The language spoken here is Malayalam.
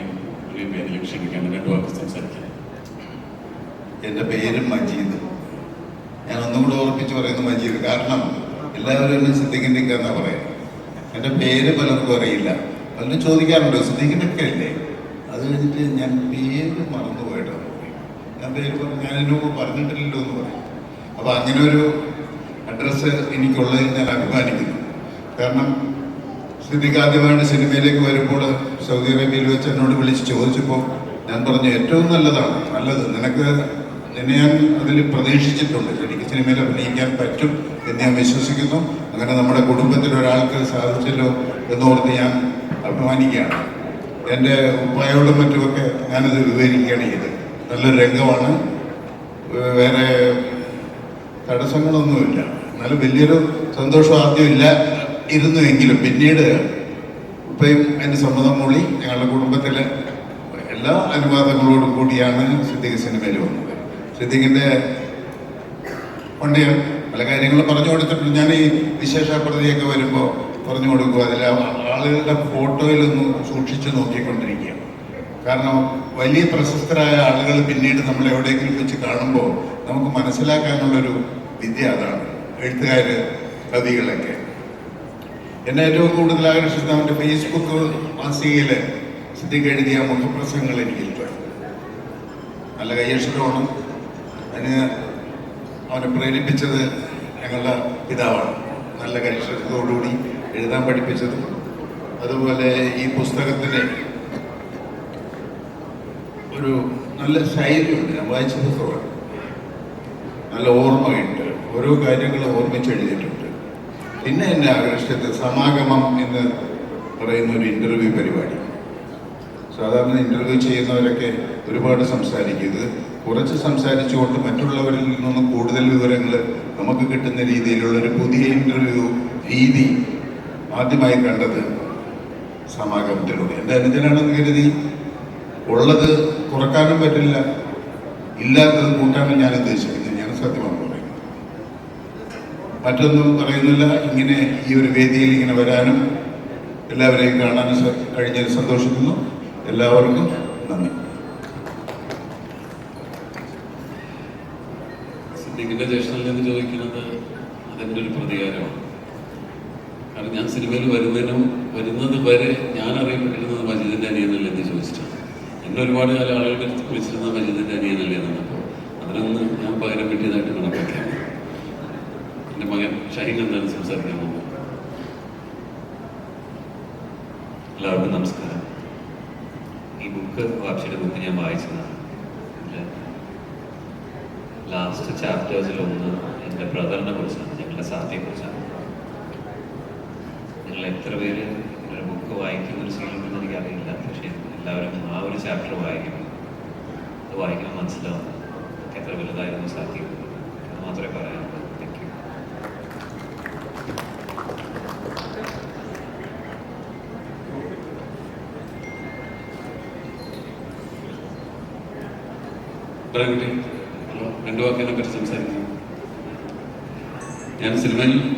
അങ്ങനെയും ഒരു എന്റെ പേര് മജീദ്. ഞാൻ ഒന്നും കൂടെ ഓർപ്പിച്ച് പറയുന്നു മജീദ്. കാരണം എല്ലാവരും എന്നെ സിദ്ദിഖിന്റെ എന്നാ എന്റെ പേര് പലർക്കും അറിയില്ല. പലരും ചോദിക്കാറുണ്ട് സിദ്ദിഖിന്റെ അല്ലേ അത് കഴിഞ്ഞിട്ട് ഞാൻ പേര് മറന്നു പോയിട്ടാണ് ഞാൻ പേര് പറഞ്ഞു ഞാൻ മുമ്പ് പറഞ്ഞിട്ടില്ലല്ലോ എന്ന് പറയും. അപ്പോൾ അങ്ങനെ ഒരു അഡ്രസ്സ് എനിക്കുള്ളതിൽ ഞാൻ അഭിമാനിക്കുന്നു. കാരണം സിദ്ദിഖ് ആദ്യമായിട്ട് സിനിമയിലേക്ക് വരുമ്പോൾ സൗദി അറേബ്യയിൽ വെച്ച് എന്നോട് വിളിച്ച് ചോദിച്ചപ്പോൾ ഞാൻ പറഞ്ഞു ഏറ്റവും നല്ലതാണ് നല്ലത്. നിനക്ക് നിന്നെ ഞാൻ അതിൽ പ്രതീക്ഷിച്ചിട്ടുണ്ട്. എനിക്ക് സിനിമയിൽ അഭിനയിക്കാൻ പറ്റും എന്ന് ഞാൻ വിശ്വസിക്കുന്നു. അങ്ങനെ നമ്മുടെ കുടുംബത്തിൽ ഒരാൾക്ക് സാധിച്ചല്ലോ എന്നോർത്ത് ഞാൻ അഭിമാനിക്കുകയാണ്. എന്റെ ഉപ്പായോടും മറ്റുമൊക്കെ ഞാനത് വിവരിക്കുകയാണ് ചെയ്തത്. നല്ലൊരു രംഗമാണ്. വേറെ തടസ്സങ്ങളൊന്നുമില്ല. എന്നാലും വലിയൊരു സന്തോഷം ആദ്യം ഇല്ല. ഇരുന്നുവെങ്കിലും പിന്നീട് ഇപ്പം എന്റെ സമ്മതം മൂളി ഞങ്ങളുടെ കുടുംബത്തിലെ എല്ലാ അനുവാദങ്ങളോടും കൂടിയാണ് സിദ്ദിഖ് സിനിമയിൽ വന്നത്. സിദ്ദിഖിന്റെ കൊണ്ട് പല കാര്യങ്ങളും പറഞ്ഞു കൊടുത്തിട്ടുണ്ട്. ഞാൻ ഈ വിശേഷ പ്രതിയൊക്കെ വരുമ്പോൾ പറഞ്ഞു കൊടുക്കുക അതിൽ ആളുകളുടെ ഫോട്ടോയിലൊന്ന് സൂക്ഷിച്ചു നോക്കിക്കൊണ്ടിരിക്കുക കാരണം വലിയ പ്രശസ്തരായ ആളുകൾ പിന്നീട് നമ്മൾ എവിടെയെങ്കിലും വെച്ച് കാണുമ്പോൾ നമുക്ക് മനസ്സിലാക്കാനുള്ളൊരു വിദ്യ അതാണ്. എഴുത്തുകാർ കവികളൊക്കെ. എന്നെ ഏറ്റവും കൂടുതൽ ആകർഷിച്ചത് അവന്റെ ഫേസ്ബുക്ക് മാസികയിൽ സിദ്ധിക്ക് എഴുതിയ മുഖപ്രസംഗങ്ങൾ എനിക്ക് ഇഷ്ടമായി നല്ല കയ്യക്ഷരമാണ് അതിന് അവനെ പ്രേരിപ്പിച്ചത് ഞങ്ങളുടെ പിതാവാണ്. നല്ല കയ്യക്ഷരത്തോടുകൂടി എഴുതാൻ പഠിപ്പിച്ചത് അതുപോലെ ഈ പുസ്തകത്തിലെ ഒരു നല്ല ശൈലിയുണ്ട്. ഞാൻ വായിച്ച പുസ്തകമാണ് നല്ല ഓർമ്മയുണ്ട്. ഓരോ കാര്യങ്ങളും ഓർമ്മിച്ച് എഴുതിയിട്ടുണ്ട്. പിന്നെ എന്നെ ആകർഷിച്ചത് സമാഗമം എന്ന് പറയുന്ന ഒരു ഇന്റർവ്യൂ പരിപാടി. സാധാരണ ഇന്റർവ്യൂ ചെയ്യുന്നവരൊക്കെ ഒരുപാട് സംസാരിക്കുന്നത് കുറച്ച് സംസാരിച്ചുകൊണ്ട് മറ്റുള്ളവരിൽ നിന്നും കൂടുതൽ വിവരങ്ങൾ നമുക്ക് കിട്ടുന്ന രീതിയിലുള്ള ഒരു പുതിയ ഇന്റർവ്യൂ രീതി ആദ്യമായി കണ്ടത് സമാഗമത്തിലൂടെ. എന്റെ അനുജനാണെന്ന് കരുതി. ഉള്ളത് കുറക്കാനും പറ്റില്ല. ഇല്ലാത്തത് കൂട്ടാനും ഞാൻ ഉദ്ദേശിക്കുന്നത് ഞാൻ സത്യമാണ്? മറ്റൊന്നും പറയുന്നില്ല. ഇങ്ങനെ ഈ ഒരു വേദിയിൽ ഇങ്ങനെ വരാനും എല്ലാവരെയും കാണാനും കഴിഞ്ഞതിൽ സന്തോഷിക്കുന്നു. എല്ലാവർക്കും നന്ദി. സിദ്ദിഖിന്റെ ജ്യേഷ്ഠനിൽ നിന്ന് ചോദിക്കുന്നത് അതെന്റെ ഒരു പ്രതികാരമാണ്. കാരണം ഞാൻ സിനിമയിൽ വരുന്നതിനും വരുന്നത് വരെ ഞാൻ അറിയപ്പെട്ടിരുന്നത് മജീദിന്റെ അനിയനല്ലേ എന്ന് ചോദിച്ചിട്ടാണ്. എന്നെ ഒരുപാട് കാലം ആളുകൾ വിളിച്ചിരുന്നത് മജീദിന്റെ അനിയനല്ലേ എന്നാണ് അപ്പോൾ അതിനൊന്ന് ഞാൻ പകരം എന്റെ മകൻ ഷഹീൻ എന്താണ് സംസാരിക്കാൻ പോകുന്നത് എല്ലാവർക്കും നമസ്കാരം. ഈ ബുക്ക് വാപ്ഷിയുടെ ബുക്ക് ഞാൻ വായിച്ചതാണ്. ലാസ്റ്റ് ചാപ്റ്റേഴ്സിൽ ഒന്ന് എന്റെ ബ്രദറിനെ കുറിച്ചാണ് ഞങ്ങളുടെ സാധ്യയെ കുറിച്ചാണ്. നിങ്ങൾ എത്ര പേര് ബുക്ക് വായിക്കുന്ന ഒരു ശീലമെന്ന് എനിക്കറിയില്ല. പക്ഷേ എല്ലാവരും ആ ഒരു ചാപ്റ്റർ വായിക്കണം അത് വായിക്കുമ്പോൾ മനസ്സിലാവും എത്ര വലുതായിരുന്നു സാധ്യത. മാത്രമേ പറയാനുള്ളൂ. കിട്ടി. രണ്ടു വാക്കിനെ പറ്റി സംസാരിക്കുന്നു ഞാൻ സിനിമയിൽ